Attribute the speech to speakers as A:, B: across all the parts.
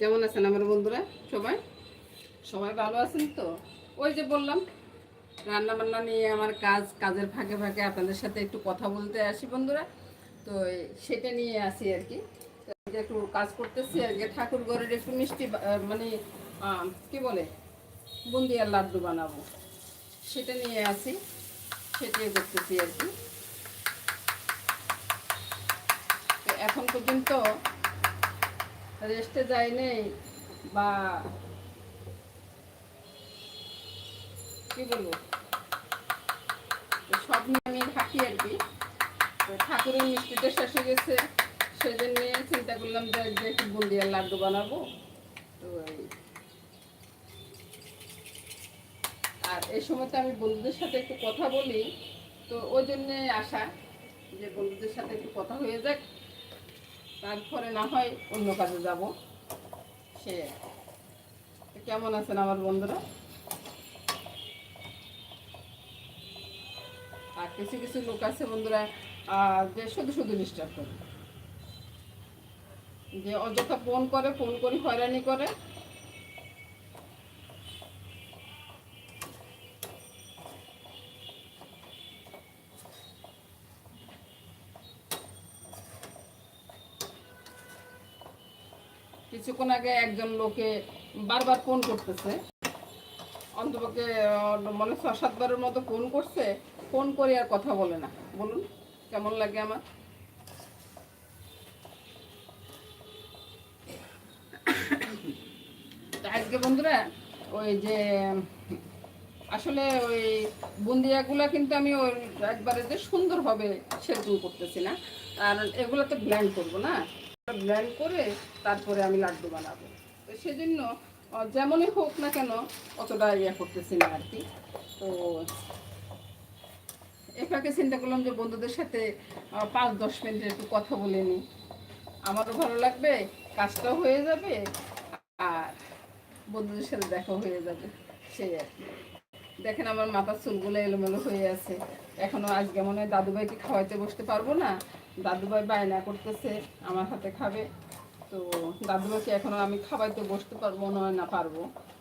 A: কেমন আছেন আমার বন্ধুরা? সবাই? সবাই ভালো আছেন তো? ওই যে বললাম রান্না বান্না নিয়ে আমার কাজ, কাজের ফাঁকে ফাঁকে আপনাদের সাথে একটু কথা বলতে আসি বন্ধুরা। তো সেটা নিয়ে আসি আর কি। একটু কাজ করতেছি আর কি, ঠাকুর ঘরের একটু মিষ্টি মানে কি বলে? বুন্দিয়ার লাড্ডু বানাবো। সেটা নিয়ে আসি, সেটাই করতেছি আর কি। এখন পর্যন্ত রেস্টে যাই নেই বা কি বলব? সব নিয়ে আমি থাকি আর কি। ঠাকুরের মিষ্টিটা শেষ হয়ে গেছে, সেজন্য চিন্তা করলাম যে একটু বুন্দিয়ার লাড্ডু বানাবো। তো আর এই সময় তো আমি বন্ধুদের সাথে একটু কথা বলি, তো ওই জন্যে আসা যে বন্ধুদের সাথে একটু কথা হয়ে যাক। তারপরে না হয় অন্য কাজে যাব। সে কেমন আছেন আমার বন্ধুরা? আর কিছু কিছু লোক আছে বন্ধুরা যে শুধু শুধু ডিস্টার্ব করে। যে অযথা ফোন করে ফোন করে, হয়রানি করে। কিছুক্ষণ আগে একজন লোকে বারবার ফোন করতেছে। অন্তপক্ষে মানে ছ, সাতবারের মতো ফোন করছে। ফোন করে আর কথা বলে না। বলুন, কেমন লাগে আমার? আজকে বন্ধুরা, ওই যে, আসলে ওই বুন্দিয়াগুলো কিন্তু আমি ওই একবারে যে সুন্দর হবে সেরকম করতেছি না। আর এগুলো তো ব্ল্যান্ড করব না। ব্ল্যান্ড করে তারপরে আমি লাড্ডু বানাবো। তো সেজন্য যেমনই হোক না কেন, অতটা ইয়ে করতেছি না আর কি। তো এটাকে চিন্তা করলাম যে বন্ধুদের সাথে পাঁচ, দশ মিনিট একটু কথা বলে নিই আমারও ভালো লাগবে, কাজটাও হয়ে যাবে, আর বন্ধুদের সাথে দেখা হয়ে যাবে, সেই আর কি। দেখেন আমার মাথার চুলগুলো এলোমেলো হয়ে আছে। এখনও আজকে মনে হয় দাদুভাইকে খাওয়াইতে বসতে পারব না। দাদুভাই বায়না করতেছে, আমার হাতে খাবে। তো দাদুভাইকে এখনও আমি খাওয়াইতে বসতে পারব না না পারব।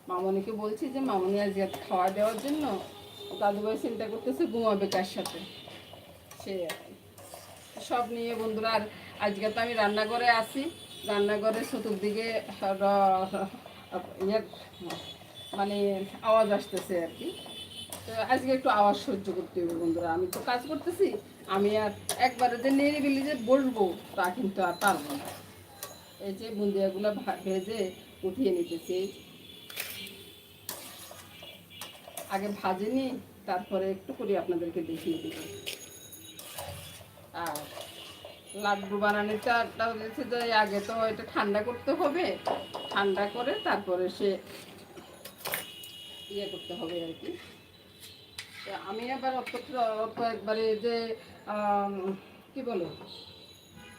A: মামনিকে বলছি যে, মামনি আজকে খাওয়া দেওয়ার জন্য দাদুভাই চিন্তা করতেছে ঘুমাবে কার সাথে? সে সব নিয়ে বন্ধুরা, আর আজকে তো আমি রান্নাঘরে আছি। রান্নাঘরের চতুর্দিকে ইয়ে মানে আওয়াজ আসতেছে আর কি। তো আজকে একটু আওয়াজ সহ্য করতে হবে বন্ধুরা। আমি তো কাজ করতেছি, আমি আর একবারে যে নিরিবিলি যে বসবো, তা কিন্তু আর পারব না। এই যে বুন্দিয়াগুলো ভেজে উঠিয়ে নিতেছি। আগে ভাজিনি তারপরে একটু করে আপনাদেরকে দেখিয়ে দেবো আর লাড্ডু বানানোটা একটা হচ্ছে যে আগে তো এটা ঠান্ডা করতে হবে। ঠান্ডা করে তারপরে সে ইয়ে করতে হবে আর কি। তো আমি আবার একবারে যে কি বলো?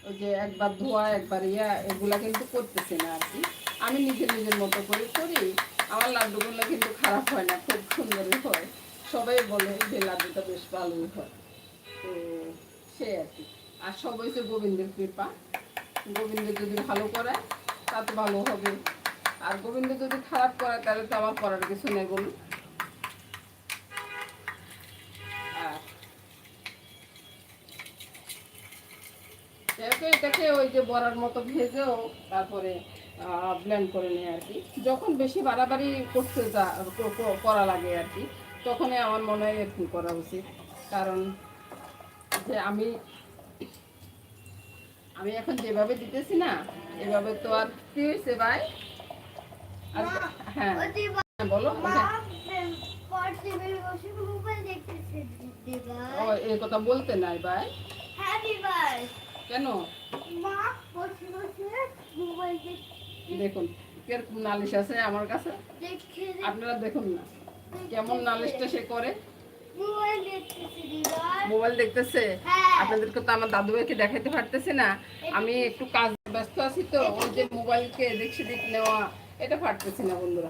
A: ওই যে একবার ধোয়া, একবার ইয়া, এগুলা কিন্তু করতেছি না আর কি। আমি নিজের নিজের মতো করে করি। আমার লাড্ডুগুলো কিন্তু খারাপ হয় না, খুব সুন্দরই হয়। সবাই বলে যে লাড্ডুটা বেশ ভালোই হয়। তো সে আর কি। আর সব হয়েছে গোবিন্দের কৃপা। গোবিন্দ যদি ভালো করে তা তো ভালো হবে। আর গোবিন্দ যদি খারাপ করে, তাহলে তো আমার করার কিছু নেই বলুন। এটাকে ওই যে বড়ার মতো ভেজেও তারপরে ব্লেন্ড করে নিই আর কি। যখন বেশি বাড়াবাড়ি করতে যা করা লাগে আর কি, তখনই আমার মনে হয় এরকম করা উচিত। কারণ যে আমি আমি এখন যেভাবে দিতেছি না, এভাবে তো আর কি হয়েছে ভাই? হ্যাঁ বলো ও এই কথা বলতে নাই ভাই কেন দেখুন, কীরকম নালিশ আছে আমার কাছে? আপনারা দেখুন না। কেমন নালিশটা সে করে? মোবাইল দেখতেছে। আপনাদেরকে তো আমার দাদুভাইকে দেখাতে পারতেছে না। আমি একটু কাজ ব্যস্ত আছি তো, ওই যে মোবাইলকে এদিক সেদিক নেওয়া এটা পারতেছি না বন্ধুরা।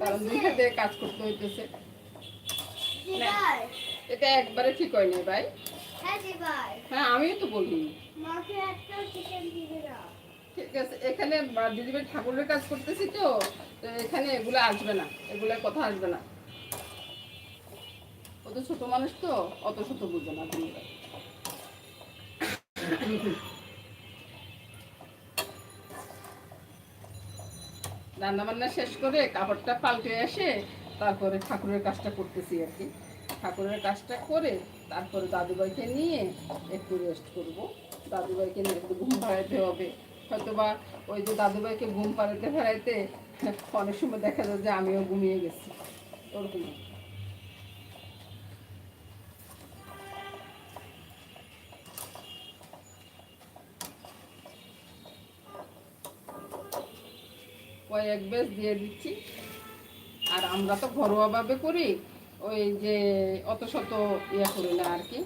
A: কারণ দুই হাতে কাজ করতে হইতেছে। এটা একবারে ঠিক হয় হয়নি ভাই।
B: হ্যাঁ
A: হ্যাঁ আমিও তো বলি
B: না।
A: ঠিক আছে এখানে দিদিভাই ঠাকুরের কাজ করতেছি তো তো এখানে এগুলো আসবে না এগুলো কথা আসবে না। অত ছোট মানুষ তো অত ছোট বুঝবে না। দিদিভাই রান্না বান্না শেষ করে কাপড়টা পাল্টে এসে তারপরে ঠাকুরের কাজটা করতেছি আর কি। ঠাকুরের কাজটা করে তারপরে দাদুভাইকে নিয়ে একটু রেস্ট করব। দাদুভাইকে নিয়ে একটু ঘুম পাড়াইতে হবে। হয়তো বা ওই যে দাদুভাইকে ঘুম পাড়াইতে ফেরাইতে অনেক সময় দেখা যায় যে আমিও ঘুমিয়ে গেছি। ওরকম কয়েক বেশ দিয়ে দিচ্ছি। আর আমরা তো ঘরোয়াভাবে করি, ওই যে অত শত ইয়ে করি না আর কি।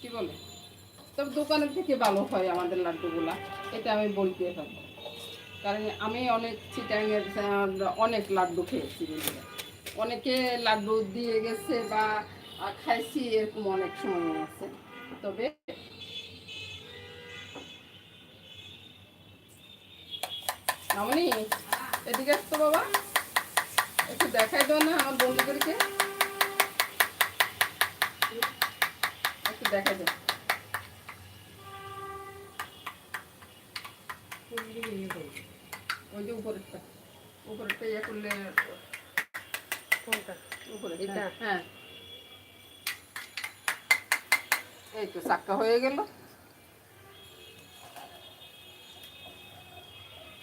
A: কি বলে? তবে দোকানের থেকে ভালো হয় আমাদের লাড্ডুগুলা, এটা আমি বলতে পারি কারণ আমি অনেক চিটাঙের অনেক লাড্ডু খেয়েছি অনেকে লাড্ডু দিয়ে গেছে বা খাইছি, এরকম অনেক সময় আছে। তবে মামনি এদিকে আসতো বাবা। একটু দেখাই দাও না আমার বন্ধুদেরকে। একটু দেখাই দাও। ওই যে উপরেরটা। উপরেরটা ইয়ে করলে
C: কোনটা?
A: উপরে? হ্যাঁ। এই তো চাক্কা হয়ে গেল।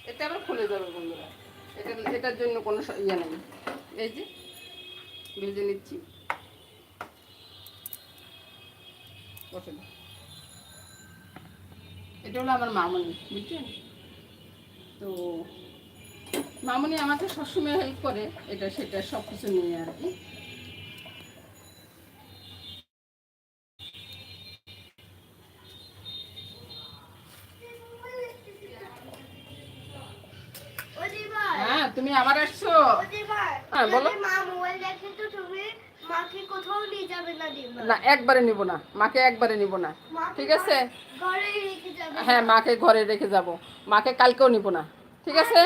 A: এটা আবার খুলে যাবে বন্ধুরা। এটা এটার জন্য কোনো ইয়ে নেই। এই যে, ভেজে নিচ্ছি। এটা হলো আমার মামনি বুঝছেন তো মামনি আমাকে সবসময় হেল্প করে, এটা সেটা সব কিছু নিয়ে আর কি। তুমি আবার আসছো? হ্যাঁ, বলো।
B: মা মোবাইল দেখে তো তুমি মাকে কোথাও নিয়ে যাবে না
A: না একবারে নিব না। মাকে একবারে নিব না। ঠিক আছে?
B: ঘরে রেখে যাবে।
A: হ্যাঁ মাকে ঘরে রেখে যাব। মাকে কালকেও নিব না। ঠিক আছে?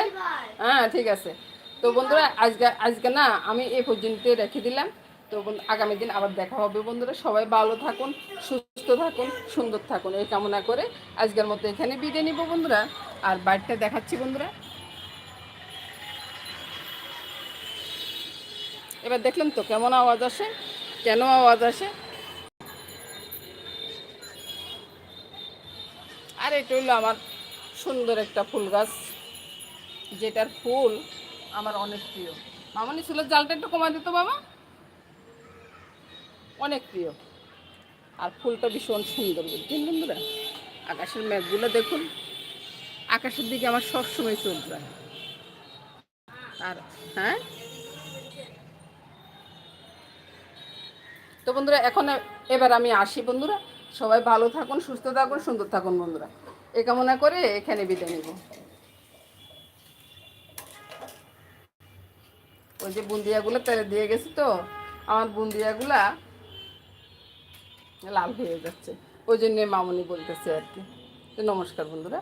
A: হ্যাঁ ঠিক আছে। তো বন্ধুরা আজকে আজকে না আমি এই পর্যন্ত রেখে দিলাম। তো আগামী দিন আবার দেখা হবে বন্ধুরা। সবাই ভালো থাকুন সুস্থ থাকুন সুন্দর থাকুন। এই কামনা করে আজকের মতো এখানে বিদায় নিব বন্ধুরা। আর বাড়িটা দেখাচ্ছি বন্ধুরা। এবার দেখলেন তো কেমন আওয়াজ আসে, কেন আওয়াজ আসে? আর এটা হইল আমার সুন্দর একটা ফুল গাছ, যেটার ফুল আমার অনেক প্রিয়। মামনি চুলের জালটা একটু কমা দিত বাবা। অনেক প্রিয়। আর ফুলটা ভীষণ সুন্দর বুঝছেন বন্ধুরা, আকাশের মেঘগুলো দেখুন। আকাশের দিকে আমার সবসময় চোখ যায়। আর হ্যাঁ? তো বন্ধুরা, এখন এবার আমি আসি বন্ধুরা। সবাই ভালো থাকুন, সুস্থ থাকুন, সুন্দর থাকুন বন্ধুরা। এ কামনা করে এখানে বিদায় নিব। ওই যে বুন্দিয়াগুলো তেলে দিয়ে গেছি তো, আমার বুন্দিয়াগুলা লাল হয়ে যাচ্ছে। ওই জন্যে মামনি বলতেছে আর কি। নমস্কার বন্ধুরা।